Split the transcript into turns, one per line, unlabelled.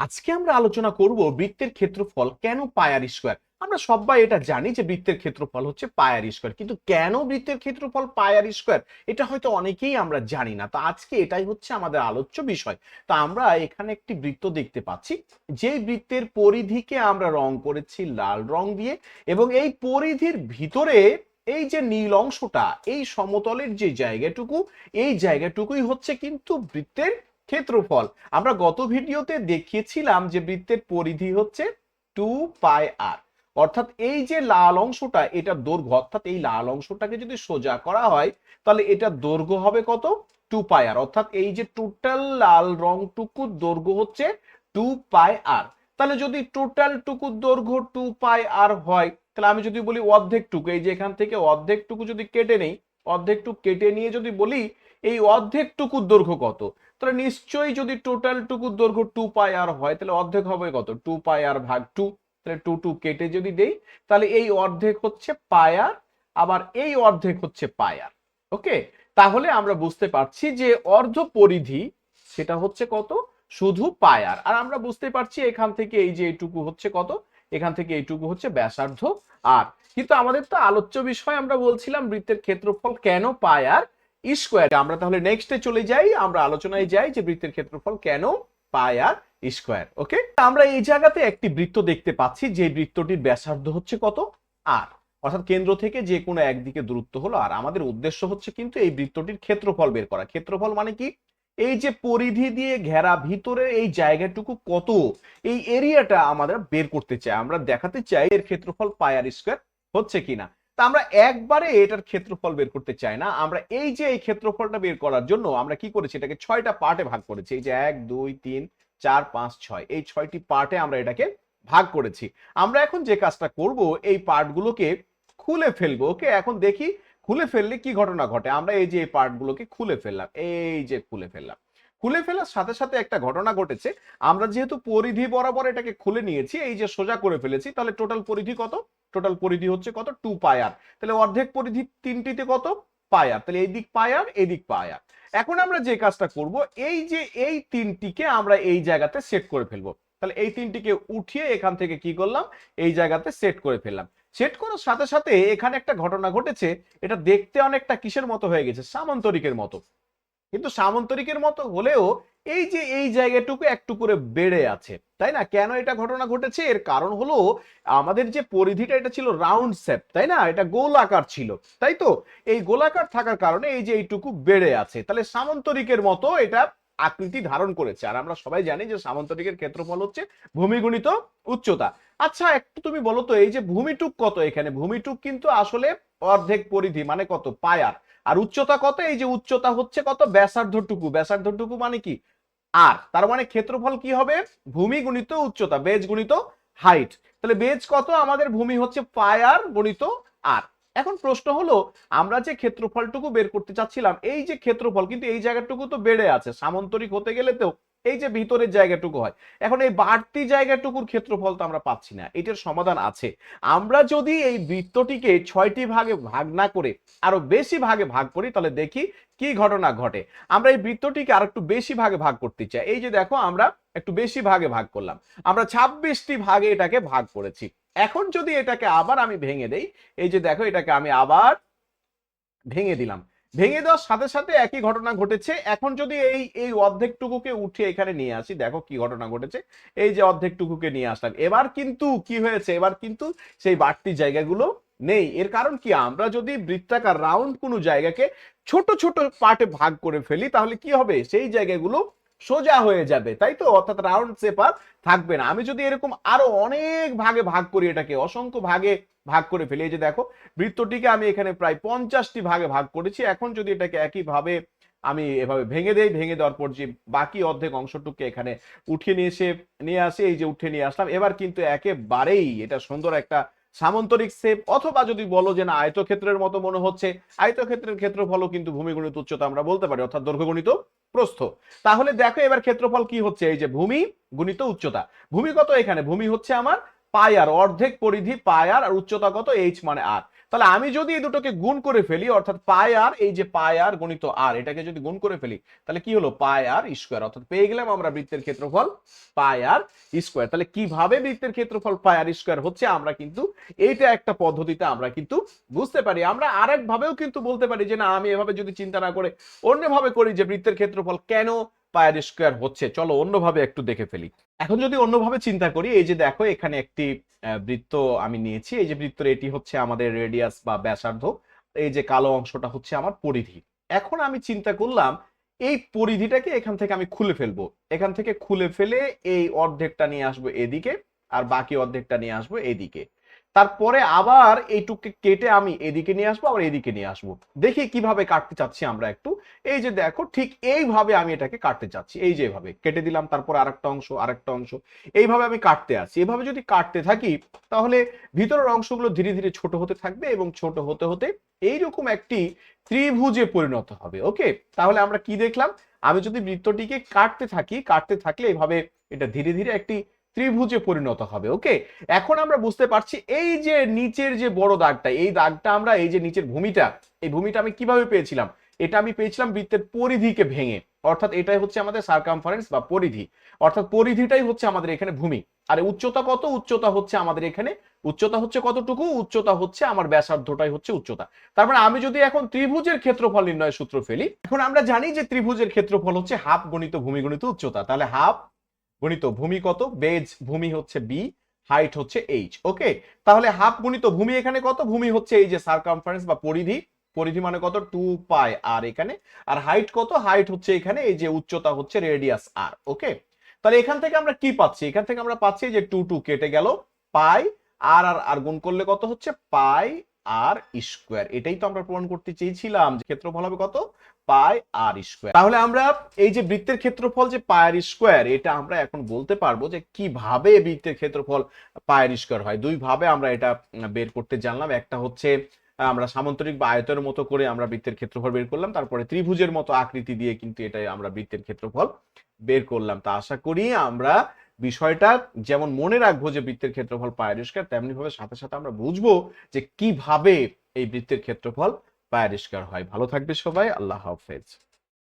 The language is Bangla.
আজকে আমরা আলোচনা করব বৃত্তের ক্ষেত্রফল কেন পায়ার স্কোয়ার আমরা সবাই এটা জানি যে বৃত্তের ক্ষেত্রফল হচ্ছে পায়ার স্কোয়ার কিন্তু কেন বৃত্তের ক্ষেত্রফল পায়ার স্কোয়ার এটা হয়তো অনেকেই আমরা জানি না। তো আজকে এটাই হচ্ছে আমাদের আলোচ্য বিষয়। তো আমরা এখানে একটি বৃত্ত দেখতে পাচ্ছি। যেই বৃত্তের পরিধিকে আমরা রং করেছি লাল রং দিয়ে এবং এই পরিধির ভিতরে এই যে নীল অংশটা, এই সমতলের যে জায়গাটুকু, এই জায়গাটুকুই হচ্ছে কিন্তু বৃত্তের ক্ষেত্রফল। আমরা গত ভিডিওতে দেখিয়েছিলাম যে বৃত্তের পরিধি হচ্ছে টু পাই আর অর্থাৎ এই যে লাল অংশটা, এটা দৈর্ঘ্য, অর্থাৎ এই লাল অংশটাকে যদি সোজা করা হয়, তাহলে এটা দৈর্ঘ্য হবে কত? টু পাই আর অর্থাৎ এই যে টোটাল লাল রংটুকু দৈর্ঘ্য হচ্ছে টু পাই আর তাহলে যদি টোটাল টুকু দৈর্ঘ্য টু পাই আর হয়, তাহলে আমি যদি বলি অর্ধেকটুকু, এই যে এখান থেকে অর্ধেকটুকু যদি কেটে নেই, অর্ধেকটুকু কেটে নিয়ে যদি বলি এই অর্ধেকটুকুর দৈর্ঘ্য কত? তাহলে নিশ্চয়ই যদি টোটাল টুকুর দৈর্ঘ্য টু পাই আর হয়, তাহলে অর্ধেক হবে কত? টু পাই আর ভাগ টু তাহলে টু টু কেটে যদি দেই, তাহলে এই অর্ধেক হচ্ছে পায়ার আবার এই অর্ধেক হচ্ছে পায়ার ওকে তাহলে আমরা বুঝতে পারছি যে অর্ধ পরিধি সেটা হচ্ছে কত? শুধু পায়ার আর আমরা বুঝতে পারছি এখান থেকে এই যে এইটুকু হচ্ছে কত? এখান থেকে এইটুকু হচ্ছে ব্যাসার্ধ আর কিন্তু আমাদের তো আলোচ্য বিষয়, আমরা বলছিলাম বৃত্তের ক্ষেত্রফল কেন পায়ার স্কোয়ার। আমরা তাহলে নেক্সটে চলে যাই, আমরা আলোচনায় যাই যে বৃত্তের ক্ষেত্রফল কেন পাই পায়ার স্কোয়ার, ওকে? আমরা এই জায়গাতে একটি বৃত্ত দেখতে পাচ্ছি, যে বৃত্তটির ব্যাসার্ধ হচ্ছে কত? আর অর্থাৎ কেন্দ্র থেকে যে কোনো একদিকে দূরত্ব হলো আর আমাদের উদ্দেশ্য হচ্ছে কিন্তু এই বৃত্তটির ক্ষেত্রফল বের করা। ক্ষেত্রফল মানে কি? এই যে পরিধি দিয়ে ঘেরা ভিতরে এই জায়গাটুকু কত? এই এরিয়াটা আমাদের বের করতে চাই আমরা দেখাতে চাই এর ক্ষেত্রফল পায়ার স্কোয়ার হচ্ছে কিনা। তা আমরা একবারে এটার ক্ষেত্রফল বের করতে চাই না। আমরা এই যে এই ক্ষেত্রফলটা বের করার জন্য আমরা কি করেছি? এটাকে ছয়টা পার্টে ভাগ করেছি। এই যে এক, দুই, তিন, চার, পাঁচ, ছয়। এই ছয়টি পার্টে আমরা এটাকে ভাগ করেছি। আমরা এখন যে কাজটা করব, এই পার্টগুলোকে খুলে ফেলব। ওকে, এখন দেখি খুলে ফেললে কি ঘটনা ঘটে? আমরা এই যে এই পার্টগুলোকে খুলে ফেললাম। এই যে খুলে ফেললাম। খুলে ফেলার সাথে সাথে একটা ঘটনা ঘটেছে। আমরা যেহেতু পরিধি বরাবর এটাকে খুলে নিয়েছি, এই যে সোজা করে ফেলেছি, তাহলে টোটাল পরিধি কত? টোটাল পরিধি হচ্ছে কত? টু পায়ার তাহলে অর্ধেক পরিধি তিনটিতে কত? পায়ার তাহলে এই দিক পায়ার এই দিক পায়ার এখন আমরা যে কাজটা করব, এই যে এই তিনটিকে আমরা এই জায়গাতে সেট করে ফেলব। তাহলে এই তিনটিকে উঠিয়ে এখান থেকে কি করলাম? এই জায়গাতে সেট করে ফেললাম। সেট করার সাথে সাথে এখানে একটা ঘটনা ঘটেছে, এটা দেখতে অনেকটা কিসের মতো হয়ে গেছে? সামন্তরিকের মতো। কিন্তু সামন্তরিকের মতো হলেও এই যে এই জায়গাটুকু একটু করে বেড়ে আছে, তাই না? কেন এটা ঘটনা ঘটেছে? এর কারণ হলো আমাদের যে পরিধিটা, এটা ছিল রাউন্ড শেপ, তাই না? এটা গোল আকার ছিল, তাই তো? এই গোলাকার থাকার কারণে এই যে এইটুকু বেড়ে আছে, তাহলে সামন্তরিকের মতো এটা আকৃতি ধারণ করেছে। আর আমরা সবাই জানি যে সামন্তরিকের ক্ষেত্রফল হচ্ছে ভূমিগুণিত উচ্চতা। আচ্ছা একটু তুমি বলো তো, এই যে ভূমিটুক কত এখানে? ভূমিটুক কিন্তু আসলে অর্ধেক পরিধি মানে কত? পায়ার আর উচ্চতা কত? এই যে উচ্চতা হচ্ছে কত? ব্যাসার্ধটুকু। ব্যাসার্ধটুকু মানে কি? আর। তার মানে ক্ষেত্রফল কি হবে? ভূমি গুণিত উচ্চতা, বেজ গুণিত হাইট। তাহলে বেজ কত? আমাদের ভূমি হচ্ছে পায়ার গণিত আর। এখন প্রশ্ন হলো, আমরা যে ক্ষেত্রফলটুকু বের করতে চাচ্ছিলাম, এই যে ক্ষেত্রফল কিন্তু এই জায়গাটুকু তো বেড়ে আছে। সামন্তরিক হতে গেলে তো এই যে ভিতরের জায়গাটুকু হয়, এখন এই বাড়তি জায়গাটুকুর ক্ষেত্রফল তো আমরা পাচ্ছি না, এটার সমাধান আছে। আমরা যদি এই বৃত্তটিকে ছয়টি ভাগে ভাগ না করে আরও বেশি ভাগে ভাগ করি, তাহলে দেখি কি ঘটনা ঘটে। আমরা এই বৃত্তটিকে আর একটু বেশি ভাগে ভাগ করতে চাই। এই যে দেখো, আমরা একটু বেশি ভাগে ভাগ করলাম। আমরা ছাব্বিশটি ভাগে এটাকে ভাগ করেছি। এখন যদি এটাকে আবার আমি ভেঙে দেই, এই যে দেখো, এটাকে আমি আবার ভেঙে দিলাম। ভেঙে দেওয়ার সাথে সাথে একই ঘটনা ঘটেছে। এখন যদি এই এই অর্ধেকটুকুকে উঠে এখানে নিয়ে আসি, দেখো কি ঘটনা ঘটেছে। এই যে অর্ধেকটুকুকে নিয়ে আসলাম, এবার কিন্তু কি হয়েছে? এবার কিন্তু সেই বাড়তি জায়গাগুলো নেই। এর কারণ কি? আমরা যদি বৃত্তাকার রাউন্ড কোনো জায়গাকে ছোট ছোট পার্টে ভাগ করে ফেলি, তাহলে কি হবে? সেই জায়গাগুলো সোজা হয়ে যাবে, তাই তো? অর্থাৎ রাউন্ড সেপার থাকবে না। আমি যদি এরকম আরও অনেক ভাগে ভাগ করি এটাকে, অসংখ্য ভাগে ভাগ করে ফেলি। এই যে দেখো, বৃত্তটিকে আমি এখানে প্রায় পঞ্চাশটি ভাগে ভাগ করেছি। এখন যদি এটাকে একইভাবে আমি এভাবে ভেঙে দেই, ভেঙে দেওয়ার পর যে বাকি অর্ধেক অংশটুকু এখানে উঠিয়ে নিয়ে এসে, নিয়ে আসি, এই যে উঠে নিয়ে আসলাম। এবার কিন্তু একেবারেই এটা সুন্দর একটা সামন্তরিক সেপ অথবা যদি বলো যে না, আয়তক্ষেত্রের মতো মনে হচ্ছে, আয়তক্ষেত্রের ক্ষেত্রফলও কিন্তু ভূমিগণিত উচ্চতা আমরা বলতে পারি, অর্থাৎ দৈর্ঘ্যগণিত প্রস্থ। তাহলে দেখো এবার ক্ষেত্রফল কি হচ্ছে? এই যে ভূমি গুণিত উচ্চতা। ভূমিগত এখানে, ভূমি হচ্ছে আমার পায়ার, অর্ধেক পরিধি পায়ার আর উচ্চতা কত এইচ মানে আর তাহলে আমি যদি এই দুটোকে গুণ করে ফেলি, অর্থাৎ পাই আর এই যে পাই আর গণিত আর এটাকে যদি গুণ করে ফেলি, তাহলে কি হলো? পাই আর স্কোয়ার অর্থাৎ পেয়ে গেলাম আমরা বৃত্তের ক্ষেত্রফল পাই আর স্কোয়ার তাহলে কীভাবে বৃত্তের ক্ষেত্রফল পাই আর স্কোয়ার হচ্ছে আমরা কিন্তু এইটা একটা পদ্ধতিতে আমরা কিন্তু বুঝতে পারি। আমরা আরেক ভাবেও কিন্তু বলতে পারি যে না, আমি এভাবে যদি চিন্তা না করে অন্যভাবে করি যে বৃত্তের ক্ষেত্রফল কেন পায়ের স্কোয়ার হচ্ছে। চলো অন্যভাবে একটু দেখে ফেলি। এখন যদি অন্যভাবে চিন্তা করি, এই যে দেখো, এখানে একটি বৃত্ত আমি নিয়েছি। এই যে বৃত্তর এটি হচ্ছে আমাদের রেডিয়াস বা ব্যাসার্ধ। এই যে কালো অংশটা হচ্ছে আমার পরিধি। এখন আমি চিন্তা করলাম, এই পরিধিটাকে এখান থেকে আমি খুলে ফেলব। এখান থেকে খুলে ফেলে এই অর্ধেকটা নিয়ে আসব এদিকে, আর বাকি অর্ধেকটা নিয়ে আসব এদিকে। তারপরে আবার এইটুককে কেটে আমি এদিকে নিয়ে আসব, আবার এদিকে নিয়ে আসব। দেখি কীভাবে কাটতে চাচ্ছি আমরা একটু। এই যে দেখো, ঠিক এইভাবে আমি এটাকে কাটতে চাচ্ছি। এই যে এভাবে কেটে দিলাম, তারপর আরেকটা অংশ আরেকটা অংশ। এইভাবে আমি কাটতে আছি। এভাবে যদি কাটতে থাকি, তাহলে ভিতরের অংশগুলো ধীরে ধীরে ছোট হতে থাকবে এবং ছোট হতে হতে এইরকম একটি ত্রিভুজে পরিণত হবে, ওকে? তাহলে আমরা কি দেখলাম? আমি যদি বৃত্তটিকে কাটতে থাকি, কাটতে থাকলে এভাবে এটা ধীরে ধীরে একটি ত্রিভুজে পরিণত হবে ওকে এখন আমরা বুঝতে পারছি এই যে নিচের যে বড় দাগটা, এই দাগটা আমরা, এই যে নিচের ভূমিটা, এই ভূমিটা আমি কীভাবে পেয়েছিলাম? এটা আমি পেয়েছিলাম বৃত্তের পরিধিকে ভেঙে, অর্থাৎ এটাই হচ্ছে আমাদের সার্কামফারেন্স বা পরিধি, অর্থাৎ পরিধিটাই হচ্ছে আমাদের এখানে ভূমি। আর উচ্চতা কত? উচ্চতা হচ্ছে আমাদের এখানে, উচ্চতা হচ্ছে কতটুকু? উচ্চতা হচ্ছে আমার ব্যাসার্ধটাই হচ্ছে উচ্চতা। তার মানে আমি যদি এখন ত্রিভুজের ক্ষেত্রফল নির্ণয় সূত্র ফেলি, এখন আমরা জানি যে ত্রিভুজের ক্ষেত্রফল হচ্ছে হাফ গণিত ভূমি গণিত উচ্চতা, তাহলে হাফ গণিত ভূমি কত? বেজ ভূমি হচ্ছে বি হাইট হচ্ছে এইচ ওকে তাহলে হাফ গুণিত ভূমি এখানে কত? ভূমি হচ্ছে এই যে সার্কামফারেন্স বা পরিধি। পরিধি মানে কত? টু পাই আর এখানে। আর হাইট কত? হাইট হচ্ছে এখানে, এই যে উচ্চতা হচ্ছে রেডিয়াস আর ওকে তাহলে এখান থেকে আমরা কি পাচ্ছি? এখান থেকে আমরা পাচ্ছি যে টু টু কেটে গেল। পাই আর আর গুণ করলে কত হচ্ছে? পাই আর স্কোয়ার এটাই তো আমরা প্রমাণ করতে চেয়েছিলাম যে ক্ষেত্রফল হবে কত? পাই আর স্কোয়ার তাহলে আমরা এই যে বৃত্তের ক্ষেত্রফল যে পায়ের স্কোয়ার এটা আমরা এখন বলতে পারব যে কীভাবে বৃত্তের ক্ষেত্রফল পায়ের স্কোয়ার হয়। দুই ভাবে আমরা এটা বের করতে জানলাম। একটা হচ্ছে, আমরা সামান্তরিক বা আয়তের মতো করে আমরা বৃত্তের ক্ষেত্রফল বের করলাম। তারপরে ত্রিভুজের মতো আকৃতি দিয়ে কিন্তু এটাই আমরা বৃত্তের ক্ষেত্রফল বের করলাম। তা আশা করি আমরা বিষয়টা যেমন মনে রাখব যে বৃত্তের ক্ষেত্রফল পায়ারিষ্কার স্কোয়ার তেমনি ভাবে সাথে সাথে আমরা বুঝব যে কীভাবে এই বৃত্তের ক্ষেত্রফল পায়ারিষ্কার হয়। ভালো থাকবে সবাই, আল্লাহ হাফেজ।